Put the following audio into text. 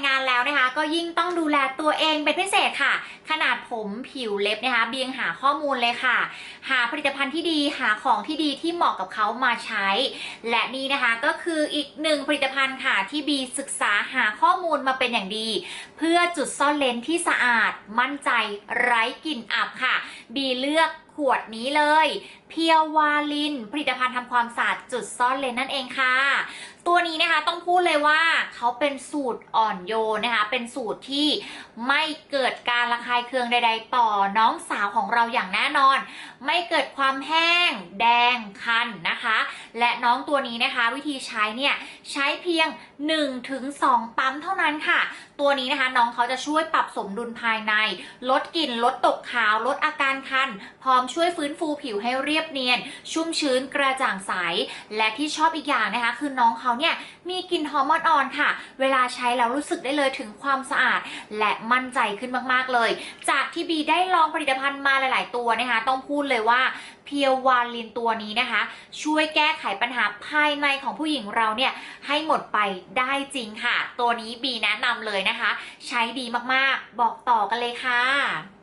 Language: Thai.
งงานแล้วนะคะ ก็ยิ่งต้องดูแลตัวเองเป็นพิเศษค่ะ ขนาดผมผิวเล็บนะคะ เบียงหาข้อมูลเลยค่ะ หาผลิตภัณฑ์ที่ดีหาของที่ดีที่เหมาะกับเขามาใช้ และนี่นะคะก็คืออีกหนึ่งผลิตภัณฑ์ค่ะที่บีศึกษาหาข้อมูลมาเป็นอย่างดี เพื่อจุดซ่อนเลนที่สะอาด มั่นใจไร้กลิ่นอับค่ะ บีเลือกขวดนี้เลย เพียววาลิน ผลิตภัณฑ์ทำความสะอาดจุดซ่อนเลนนั่นเองค่ะ ตัวนี้นะคะต้องพูดเลยว่าเขาเป็นสูตรอ่อนโยนนะคะ เป็นสูตรที่ไม่เกิดการระคายเคืองใด ๆ ต่อน้องสาวของเราอย่างแน่นอน ไม่เกิดความแห้ง แดงคันนะคะ และน้องตัวนี้นะคะวิธีใช้เนี่ยใช้เพียง 1-2 ปั๊มเท่านั้นค่ะ ตัวนี้นะคะน้องเขาจะช่วยปรับสมดุลภายใน ลดกลิ่นลดตกขาว ลดอาการคัน พร้อมช่วยฟื้นฟูผิวให้เรียบเนียน ชุ่มชื้นกระจ่างใส และที่ชอบอีกอย่างนะคะ คือน้องเขาเนี่ยเนี่ยมีกลิ่นหอมอ่อนๆค่ะ เวลาใช้แล้วรู้สึกได้เลยถึงความสะอาด และมั่นใจขึ้นมากๆเลย จากที่บีได้ลองผลิตภัณฑ์มาหลาย ๆ ตัวนะคะ ต้องพูดเลยว่าเพียววาลินตัวนี้นะคะ ช่วยแก้ไขปัญหาภายในของผู้หญิงเราเนี่ยให้หมดไปได้จริงค่ะ ตัวนี้บีแนะนำเลยนะคะ ใช้ดีมากๆ บอกต่อกันเลยค่ะ